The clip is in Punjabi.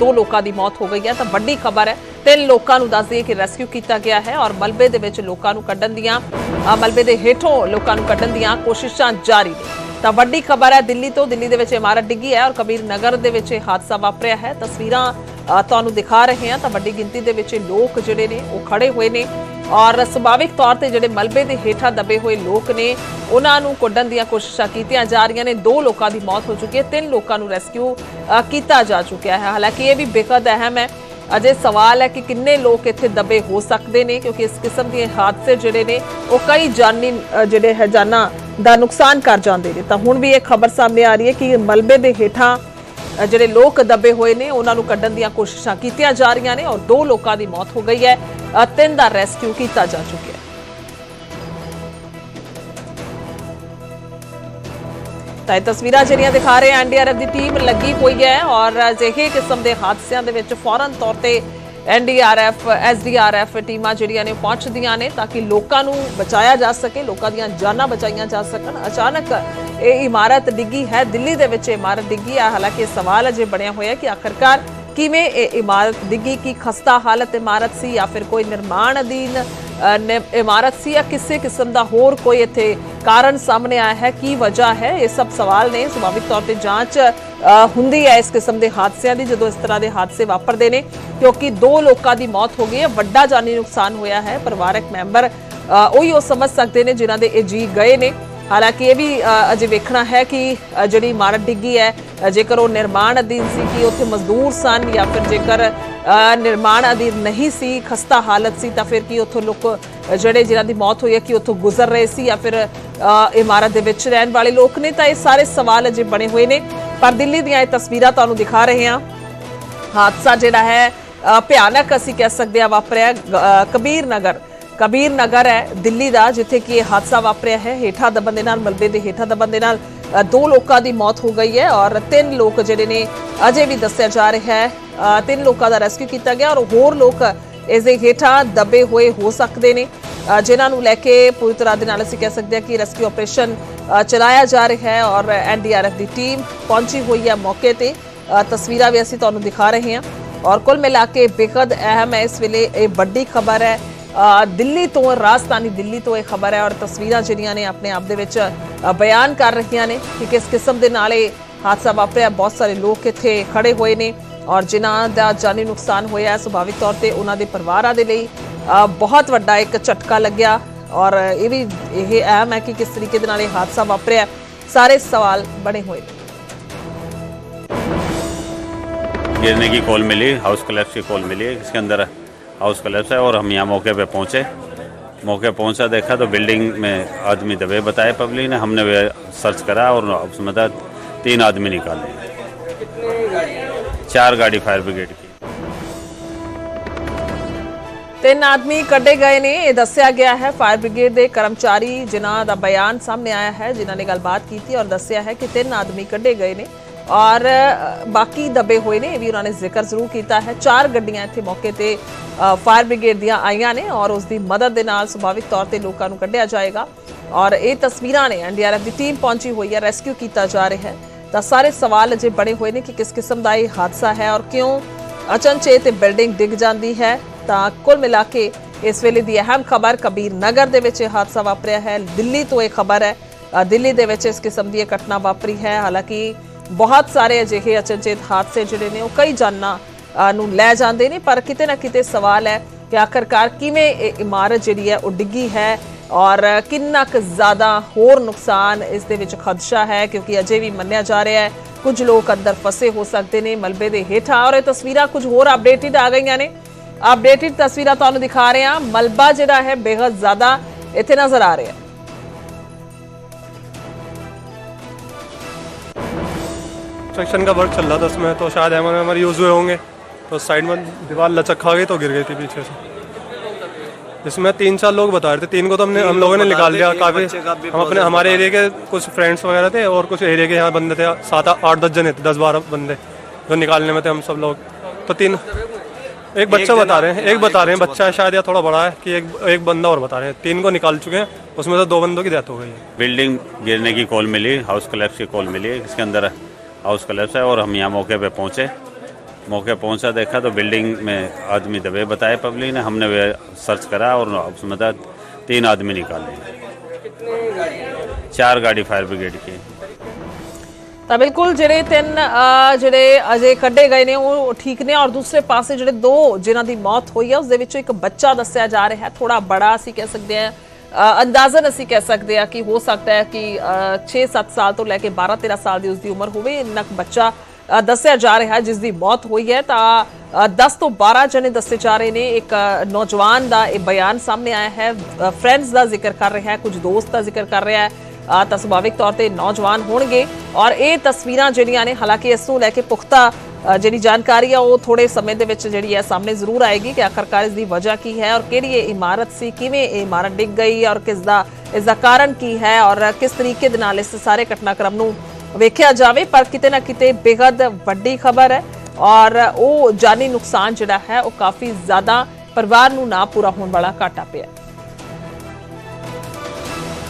ਦੋ ਲੋਕਾਂ ਦੀ ਮੌਤ ਹੋ ਗਈ ਹੈ ਤਾਂ ਵੱਡੀ ਖਬਰ ਹੈ, ਤਿੰਨ ਲੋਕਾਂ ਨੂੰ ਦੱਸ ਦਈਏ ਕਿ ਰੈਸਕਿਊ ਕੀਤਾ ਗਿਆ ਹੈ ਔਰ ਮਲਬੇ ਦੇ ਵਿੱਚ ਲੋਕਾਂ ਨੂੰ ਕੱਢਣ ਦੀਆਂ ਮਲਬੇ ਦੇ ਹੇਠੋਂ ਲੋਕਾਂ ਨੂੰ ਕੱਢਣ ਦੀਆਂ ਕੋਸ਼ਿਸ਼ਾਂ ਜਾਰੀ ਨੇ। ਤਾਂ ਵੱਡੀ ਖਬਰ ਹੈ, ਦਿੱਲੀ ਤੋਂ ਦਿੱਲੀ ਦੇ ਵਿੱਚ ਇਮਾਰਤ ਡਿੱਗੀ ਹੈ ਔਰ ਕਬੀਰ ਨਗਰ ਦੇ ਵਿੱਚ ਇਹ ਹਾਦਸਾ ਵਾਪਰਿਆ ਹੈ। ਤਸਵੀਰਾਂ ਤੁਹਾਨੂੰ ਦਿਖਾ ਰਹੇ ਹਾਂ ਤਾਂ ਵੱਡੀ ਗਿਣਤੀ ਦੇ ਵਿੱਚ ਲੋਕ ਜਿਹੜੇ ਨੇ ਉਹ ਖੜੇ ਹੋਏ ਨੇ। ਔਰ ਸੁਭਾਵਿਕ ਤੌਰ ਤੇ ਜਿਹੜੇ ਮਲਬੇ ਦੇ ਹੇਠਾਂ ਦਬੇ ਹੋਏ ਲੋਕ ਨੇ, ਉਹਨਾਂ ਨੂੰ ਕੱਢਣ ਦੀਆਂ ਕੋਸ਼ਿਸ਼ਾਂ ਕੀਤੀਆਂ ਜਾ ਰਹੀਆਂ ਨੇ। ਦੋ ਲੋਕਾਂ ਦੀ ਮੌਤ ਹੋ ਚੁੱਕੀ ਹੈ, ਤਿੰਨ ਲੋਕਾਂ ਨੂੰ ਰੈਸਕਿਊ ਕੀਤਾ ਜਾ ਚੁੱਕਿਆ ਹੈ। ਹਾਲਾਂਕਿ ਇਹ ਵੀ ਬੇਕਦ ਅਹਿਮ ਹੈ। ਅਜੇ ਸਵਾਲ ਹੈ ਕਿ ਕਿੰਨੇ ਲੋਕ ਇੱਥੇ ਦਬੇ ਹੋ ਸਕਦੇ ਨੇ, ਕਿਉਂਕਿ ਇਸ ਕਿਸਮ ਦੇ ਹਾਦਸੇ ਜਿਹੜੇ ਨੇ, ਉਹ ਕਈ ਜਾਨੀ ਜਿਹੜੇ ਹੈ ਜਾਨਾਂ ਦਾ ਨੁਕਸਾਨ ਕਰ ਜਾਂਦੇ ਨੇ। ਤਾਂ ਹੁਣ ਵੀ ਇਹ ਖਬਰ ਸਾਹਮਣੇ ਆ ਰਹੀ ਹੈ ਕਿ ਮਲਬੇ ਦੇ ਹੇਠਾਂ ਜਿਹੜੇ ਲੋਕ ਦੱਬੇ ਹੋਏ ਨੇ, ਉਹਨਾਂ ਨੂੰ ਕੱਢਣ ਦੀਆਂ ਕੋਸ਼ਿਸ਼ਾਂ ਕੀਤੀਆਂ ਜਾ ਰਹੀਆਂ ਨੇ ਔਰ ਦੋ ਲੋਕਾਂ ਦੀ ਮੌਤ ਹੋ ਗਈ ਹੈ। ਤਿੰਨ ਦਾ ਰੈਸਕਿਊ ਕੀਤਾ ਜਾ ਚੁੱਕਿਆ ਹੈ ਤਾਂ ਇਹ ਤਸਵੀਰਾਂ ਜਿਹੜੀਆਂ ਦਿਖਾ ਰਹੇ ਐਨਡੀਆਰਐਫ ਦੀ ਟੀਮ ਲੱਗੀ ਹੋਈ ਹੈ ਔਰ ਅਜਿਹੇ ਕਿਸਮ ਦੇ ਹਾਦਸਿਆਂ ਦੇ ਵਿੱਚ ਫੌਰਨ ਤੌਰ ਤੇ ਐਨਡੀਆਰਐਫ, ਐਸਡੀਆਰਐਫ ਟੀਮਾਂ ਜਿਹੜੀਆਂ ਨੇ ਪਹੁੰਚਦੀਆਂ ਨੇ ਤਾਂ ਕਿ ਲੋਕਾਂ ਨੂੰ ਬਚਾਇਆ ਜਾ ਸਕੇ, ਲੋਕਾਂ ਦੀਆਂ ਜਾਨਾਂ ਬਚਾਈਆਂ ਜਾ ਸਕਣ। ਅਚਾਨਕ ਇਹ ਇਮਾਰਤ ਡਿੱਗੀ ਹੈ, ਦਿੱਲੀ ਦੇ ਵਿੱਚ ਇਹ ਇਮਾਰਤ ਡਿੱਗੀ ਹੈ। ਹਾਲਾਂਕਿ ਸਵਾਲ ਅਜੇ ਬਣਿਆ ਹੋਇਆ ਕਿ ਆਖਰਕਾਰ ਕਿਵੇਂ ਇਹ ਇਮਾਰਤ ਡਿੱਗੀ, ਕੀ ਖਸਤਾ ਹਾਲਤ ਇਮਾਰਤ ਸੀ ਜਾਂ ਫਿਰ ਕੋਈ ਨਿਰਮਾਣ ਅਧੀਨ ਇਮਾਰਤ ਸੀ ਜਾਂ ਕਿਸੇ ਕਿਸਮ ਦਾ ਹੋਰ ਕੋਈ ਇੱਥੇ ਕਾਰਨ ਸਾਹਮਣੇ ਆਇਆ ਹੈ, ਕੀ ਵਜ੍ਹਾ ਹੈ? ਇਹ ਸਭ ਸਵਾਲ ਨੇ, ਸੁਭਾਵਿਕ ਤੌਰ ਤੇ ਜਾਂਚ ਹੁੰਦੀ ਹੈ ਇਸ ਕਿਸਮ ਦੇ ਹਾਦਸਿਆਂ ਦੀ ਜਦੋਂ ਇਸ ਤਰ੍ਹਾਂ ਦੇ ਹਾਦਸੇ ਵਾਪਰਦੇ ਨੇ, ਕਿਉਂਕਿ ਦੋ ਲੋਕਾਂ ਦੀ ਮੌਤ ਹੋ ਗਈ ਹੈ, ਵੱਡਾ ਜਾਨੀ ਨੁਕਸਾਨ ਹੋਇਆ ਹੈ, ਪਰਿਵਾਰਕ ਮੈਂਬਰ ਉਹੀ ਉਹ ਸਮਝ ਸਕਦੇ ਨੇ ਜਿਨ੍ਹਾਂ ਦੇ ਇਹ ਜੀ ਗਏ ਨੇ। ਹਾਲਾਂਕਿ ਇਹ ਵੀ ਅਜੇ ਵੇਖਣਾ ਹੈ ਕਿ ਜਿਹੜੀ ਇਮਾਰਤ ਡਿੱਗੀ ਹੈ ਜੇਕਰ ਉਹ ਨਿਰਮਾਣ ਅਧੀਨ ਸੀ ਕਿ ਉੱਥੇ ਮਜ਼ਦੂਰ ਸਨ ਜਾਂ ਫਿਰ ਜੇਕਰ ਨਿਰਮਾਣ ਅਧੀਨ ਨਹੀਂ ਸੀ, ਖਸਤਾ ਹਾਲਤ ਸੀ, ਤਾਂ ਫਿਰ ਕੀ ਉੱਥੋਂ ਲੋਕ ਜਿਹੜੇ ਜਿਨ੍ਹਾਂ ਦੀ ਮੌਤ ਹੋਈ ਹੈ, ਕਿ ਉੱਥੋਂ ਗੁਜ਼ਰ ਰਹੇ ਸੀ ਜਾਂ ਫਿਰ ਇਮਾਰਤ ਦੇ ਵਿੱਚ ਰਹਿਣ ਵਾਲੇ ਲੋਕ ਨੇ? ਤਾਂ ਇਹ ਸਾਰੇ ਸਵਾਲ ਅਜੇ ਬਣੇ ਹੋਏ ਨੇ। ਪਰ ਦਿੱਲੀ ਦੀਆਂ ਇਹ ਤਸਵੀਰਾਂ ਤੁਹਾਨੂੰ ਦਿਖਾ ਰਹੇ ਹਾਂ। ਹਾਦਸਾ ਜਿਹੜਾ ਹੈ ਭਿਆਨਕ ਅਸੀਂ ਕਹਿ ਸਕਦੇ ਆ ਵਾਪਰਿਆ, ਗ- ਕਬੀਰ ਨਗਰ। ਕਬੀਰ ਨਗਰ ਹੈ ਦਿੱਲੀ ਦਾ ਜਿੱਥੇ ਕਿ ਇਹ ਹਾਦਸਾ ਵਾਪਰਿਆ ਹੈ। ਹੇਠਾਂ ਦਬਣ ਦੇ ਨਾਲ ਮਲਬੇ ਦੇ ਹੇਠਾਂ ਦਬਣ ਦੇ ਨਾਲ ਦੋ ਲੋਕਾਂ ਦੀ ਮੌਤ ਹੋ ਗਈ ਹੈ ਔਰ ਤਿੰਨ ਲੋਕ ਜਿਹੜੇ ਨੇ ਅਜੇ ਵੀ ਦੱਸਿਆ ਜਾ ਰਿਹਾ ਹੈ। ਤਿੰਨ ਲੋਕਾਂ ਦਾ ਰੈਸਕਿਊ ਕੀਤਾ ਗਿਆ ਔਰ ਹੋਰ ਲੋਕ ਇਸ ਦੇ ਹੇਠਾਂ ਦਬੇ ਹੋਏ ਹੋ ਸਕਦੇ ਨੇ। ਅ, ਜਿਨ੍ਹਾਂ ਨੂੰ ਲੈ ਕੇ ਪੂਰੀ ਤਰ੍ਹਾਂ ਦੇ ਨਾਲ ਅਸੀਂ ਕਹਿ ਸਕਦੇ ਹਾਂ ਕਿ ਰੈਸਕਿਊ ਆਪਰੇਸ਼ਨ ਚਲਾਇਆ ਜਾ ਰਿਹਾ ਹੈ ਔਰ ਐਨਡੀਆਰਐਫ ਦੀ ਟੀਮ ਪਹੁੰਚੀ ਹੋਈ ਹੈ ਮੌਕੇ ਤੇ। ਤਸਵੀਰਾਂ ਵੀ ਅਸੀਂ ਤੁਹਾਨੂੰ ਦਿਖਾ ਰਹੇ ਹਾਂ ਔਰ ਕੁੱਲ ਮਿਲਾ ਕੇ ਬੇਕਦ ਅਹਿਮ ਹੈ। ਇਸ ਵੇਲੇ ਇਹ ਵੱਡੀ ਖਬਰ ਹੈ ਦਿੱਲੀ ਤੋਂ ਰਾਜਧਾਨੀ ਦਿੱਲੀ ਤੋਂ ਇਹ ਖਬਰ ਹੈ ਔਰ ਤਸਵੀਰਾਂ ਜਿਹੜੀਆਂ ਨੇ ਆਪਣੇ ਆਪ ਦੇ ਵਿੱਚ ਅ, ਬਿਆਨ ਕਰ ਰਹੀਆਂ ਨੇ ਕਿ ਕਿਸ ਕਿਸਮ ਦੇ ਨਾਲ ਇਹ ਹਾਦਸਾ ਵਾਪਰਿਆ ਬਹੁਤ ਸਾਰੇ ਲੋਕ ਇੱਥੇ ਖੜੇ ਹੋਏ ਨੇ ਔਰ ਜਿਨ੍ਹਾਂ ਦਾ ਜਾਨੀ ਨੁਕਸਾਨ ਹੋਇਆ ਹੈ ਸੁਭਾਵਿਕ ਤੌਰ ਤੇ ਉਹਨਾਂ ਦੇ ਪਰਿਵਾਰਾਂ ਦੇ ਲਈ ਅ, ਬਹੁਤ ਵੱਡਾ ਇੱਕ ਝਟਕਾ ਲੱਗਿਆ ਔਰ ਇਹ ਵੀ ਇਹ ਅਹਿਮ ਹੈ ਕਿ ਕਿਸ ਤਰੀਕੇ ਦੇ ਨਾਲ ਇਹ ਹਾਦਸਾ ਵਾਪਰਿਆ ਸਾਰੇ ਸਵਾਲ ਬਣੇ ਹੋਏ ਨੇ गिरने की कॉल मिली हाउस कलेप्स की कॉल मिली इसके अंदर हाउस कलेप्स है और हम यहाँ मौके पे पहुँचे मौके पहुँचा देखा तो बिल्डिंग में आदमी दबे बताए पब्लिक ने हमने वे सर्च करा और उसमें था तीन आदमी निकाले चार गाड़ी फायर ब्रिगेड की ਤਿੰਨ ਆਦਮੀ ਕੱਢੇ ਗਏ ਨੇ ਇਹ ਦੱਸਿਆ ਗਿਆ ਹੈ ਫਾਇਰ ਬ੍ਰਿਗੇਡ ਦੇ ਕਰਮਚਾਰੀ ਜਿਨ੍ਹਾਂ ਦਾ ਬਿਆਨ ਸਾਹਮਣੇ ਆਇਆ ਹੈ ਜਿਨ੍ਹਾਂ ਨੇ ਗੱਲਬਾਤ ਕੀਤੀ ਔਰ ਦੱਸਿਆ ਹੈ ਕਿ ਤਿੰਨ ਆਦਮੀ ਕੱਢੇ ਗਏ ਨੇ ਔਰ ਬਾਕੀ ਦਬੇ ਹੋਏ ਨੇ, ਇਹ ਵੀ ਉਹਨਾਂ ਨੇ ਜ਼ਿਕਰ ਜ਼ਰੂਰ ਕੀਤਾ ਹੈ। ਚਾਰ ਗੱਡੀਆਂ ਇੱਥੇ ਮੌਕੇ ਤੇ ਫਾਇਰ ਬ੍ਰਿਗੇਡ ਦੀਆਂ ਆਈਆਂ ਨੇ ਔਰ ਉਸ ਦੀ ਮਦਦ ਦੇ ਨਾਲ ਸੁਭਾਵਿਕ ਤੌਰ ਤੇ ਲੋਕਾਂ ਨੂੰ ਕੱਢਿਆ ਜਾਏਗਾ। ਔਰ ਇਹ ਤਸਵੀਰਾਂ ਨੇ ਐਨਡੀਆਰਐਫ ਦੀ ਟੀਮ ਪਹੁੰਚੀ ਹੋਈ ਹੈ, ਰੈਸਕਿਊ ਕੀਤਾ ਜਾ ਰਿਹਾ ਹੈ। ਤਾਂ ਸਾਰੇ ਸਵਾਲ ਅਜੇ ਬਣੇ ਹੋਏ ਨੇ ਕਿ ਕਿਸ ਕਿਸਮ ਦਾ ਇਹ ਹਾਦਸਾ ਹੈ ਔਰ ਕਿਉਂ ਅਚਨਚੇਤ ਬਿਲਡਿੰਗ ਡਿੱਗ ਜਾਂਦੀ ਹੈ। ਤਾਂ ਕੁੱਲ ਮਿਲਾ ਕੇ ਇਸ ਵੇਲੇ ਦੀ ਅਹਿਮ ਖਬਰ ਕਬੀਰ ਨਗਰ ਦੇ ਵਿੱਚ ਇਹ ਹਾਦਸਾ ਵਾਪਰਿਆ ਹੈ। ਦਿੱਲੀ ਤੋਂ ਇਹ ਖਬਰ ਹੈ। ਦਿੱਲੀ ਦੇ ਵਿੱਚ ਇਸ ਕਿਸਮ ਦੀ ਇਹ ਘਟਨਾ ਵਾਪਰੀ ਹੈ। ਹਾਲਾਂਕਿ ਬਹੁਤ ਸਾਰੇ ਅਜਿਹੇ ਅਚਨਚੇਤ ਹਾਦਸੇ ਜਿਹੜੇ ਨੇ, ਉਹ ਕਈ ਜਾਨਾਂ ਨੂੰ ਲੈ ਜਾਂਦੇ ਨੇ, ਪਰ ਕਿਤੇ ਨਾ ਕਿਤੇ ਸਵਾਲ ਹੈ ਕਿ ਆਖਰਕਾਰ ਕਿਵੇਂ ਇਹ ਇਮਾਰਤ ਜਿਹੜੀ ਹੈ, ਉਹ ਡਿੱਗੀ ਹੈ ਔਰ ਕਿੰਨਾ ਕੁ ਜ਼ਿਆਦਾ ਹੋਰ ਨੁਕਸਾਨ ਇਸ ਦੇ ਵਿੱਚ ਖਦਸ਼ਾ ਹੈ, ਕਿਉਂਕਿ ਅਜੇ ਵੀ ਮੰਨਿਆ ਜਾ ਰਿਹਾ ਹੈ, ਕੁਝ ਲੋਕ ਅੰਦਰ ਫਸੇ ਹੋ ਸਕਦੇ ਨੇ ਮਲਬੇ ਦੇ ਹੇਠਾਂ ਔਰ ਇਹ ਤਸਵੀਰਾਂ ਕੁਝ ਹੋਰ ਅਪਡੇਟਡ ਆ ਗਈਆਂ ਨੇ। ਅਪਡੇਟਡ ਤਸਵੀਰਾਂ ਤੁਹਾਨੂੰ ਦਿਖਾ ਰਹੇ ਹਾਂ। ਮਲਬਾ ਜਿਹੜਾ ਹੈ ਬੇहद ਜ਼ਿਆਦਾ ਇੱਥੇ ਨਜ਼ਰ ਆ ਰਿਹਾ ਹੈ। कंस्ट्रक्शन का वर्क चल रहा था उसमें तो शायद एमर एमर यूज़ हुए होंगे। तो साइड में दीवार लचक खा गई तो गिर गई थी पीछे से। इसमें तीन चार लोग बता रहे थे तीन को तो हमने हम लोगों ने निकाल लिया काफ़ी हम अपने हमारे एरिया के कुछ फ्रेंड्स वगैरह थे और कुछ एरिया के यहाँ बंदे थे सात आठ दस जने थे दस बारह बंदे जो निकालने में थे हम सब लोग। तो तीन एक बच्चा बता रहे हैं एक बता रहे हैं बच्चा है शायद या थोड़ा बड़ा है कि एक एक बंदा और बता रहे हैं। तीन को निकाल चुके हैं उसमें से दो बंदों की डेथ हो गई है। बिल्डिंग गिरने की कॉल मिली हाउस कलेप्स की कॉल मिली इसके अंदर हाउस कलेप्स है और हम यहाँ मौके पे पहुँचे मौके पहुंचा देखा तो बिल्डिंग में आदमी दबे बताए पब्लिक ने हमने वे सर्च करा और उसमें था तीन आदमी निकाले चार गाड़ी फायर ब्रिगेड की ਤਾਂ ਬਿਲਕੁਲ ਜਿਹੜੇ ਤਿੰਨ ਅ, ਜਿਹੜੇ ਅਜੇ ਕੱਢੇ ਗਏ ਨੇ ਉਹ ਠੀਕ ਨੇ ਔਰ ਦੂਸਰੇ ਪਾਸੇ ਜਿਹੜੇ ਦੋ ਜਿਨ੍ਹਾਂ ਦੀ ਮੌਤ ਹੋਈ ਹੈ ਉਸ ਦੇ ਵਿੱਚੋਂ ਇੱਕ ਬੱਚਾ ਦੱਸਿਆ ਜਾ ਰਿਹਾ ਹੈ ਥੋੜਾ ਬੜਾ ਅਸੀਂ ਕਹਿ ਸਕਦੇ ਹਾਂ ਅ, ਅੰਦਾਜ਼ਨ ਅਸੀਂ ਕਹਿ ਸਕਦੇ ਹਾਂ ਕਿ ਹੋ ਸਕਦਾ ਹੈ ਕਿ 6-7 ਸਾਲ ਤੋਂ ਲੈ ਕੇ 12-13 ਸਾਲ ਦੀ ਉਸ ਦੀ ਉਮਰ ਹੋਵੇ। ਇੰਨਾ ਕੁ ਬੱਚਾ ਦੱਸਿਆ ਜਾ ਰਿਹਾ ਜਿਸ ਦੀ ਮੌਤ ਹੋਈ ਹੈ। ਤਾਂ ਅ, 10 ਤੋਂ 12 ਜਣੇ ਦੱਸੇ ਜਾ ਰਹੇ ਨੇ। ਇੱਕ ਨੌਜਵਾਨ ਦਾ ਇਹ ਬਿਆਨ ਸਾਹਮਣੇ ਆਇਆ ਹੈ। ਫਰੈਂਡਸ ਦਾ ਜ਼ਿਕਰ ਕਰ ਰਿਹਾ ਹੈ ਕੁਝ ਦੋਸਤ ਦਾ ਜ਼ਿਕਰ ਕਰ ਰਿਹਾ ਹੈ। ਤਾਂ ਸੁਭਾਵਿਕ ਤੌਰ ਤੇ ਨੌਜਵਾਨ ਹੋਣਗੇ ਔਰ ਇਹ ਤਸਵੀਰਾਂ ਜਿਹੜੀਆਂ ਨੇ, ਹਾਲਾਂਕਿ ਇਸ ਨੂੰ ਲੈ ਕੇ ਪੁਖਤਾ ਜਿਹੜੀ ਜਾਣਕਾਰੀ ਆ, ਉਹ ਥੋੜੇ ਸਮੇਂ ਦੇ ਵਿੱਚ ਜਿਹੜੀ ਹੈ ਸਾਹਮਣੇ ਜ਼ਰੂਰ ਆਏਗੀ ਕਿ ਆਖਰਕਾਰ ਇਸ ਦੀ ਵਜ੍ਹਾ ਕੀ ਹੈ ਔਰ ਕਿਹੜੀ ਇਹ ਇਮਾਰਤ ਸੀ, ਕਿਵੇਂ ਇਹ ਇਮਾਰਤ ਡਿੱਗ ਗਈ ਔਰ ਕਿਸ ਦਾ, ਇਸ ਦਾ ਕਾਰਨ ਕੀ ਹੈ ਔਰ ਕਿਸ ਤਰੀਕੇ ਦੇ ਨਾਲ ਇਸ ਸਾਰੇ ਘਟਨਾਕ੍ਰਮ ਨੂੰ ਵੇਖਿਆ ਜਾਵੇ, ਪਰ ਕਿਤੇ ਨਾ ਕਿਤੇ ਬੇहद ਵੱਡੀ ਖਬਰ ਹੈ ਔਰ ਉਹ ਜਾਨੀ ਨੁਕਸਾਨ ਜਿਹੜਾ ਹੈ, ਉਹ ਕਾਫੀ ਜ਼ਿਆਦਾ ਪਰਿਵਾਰ ਨੂੰ ਨਾ ਪੂਰਾ ਹੋਣ ਵਾਲਾ ਘਾਟਾ ਪਿਆ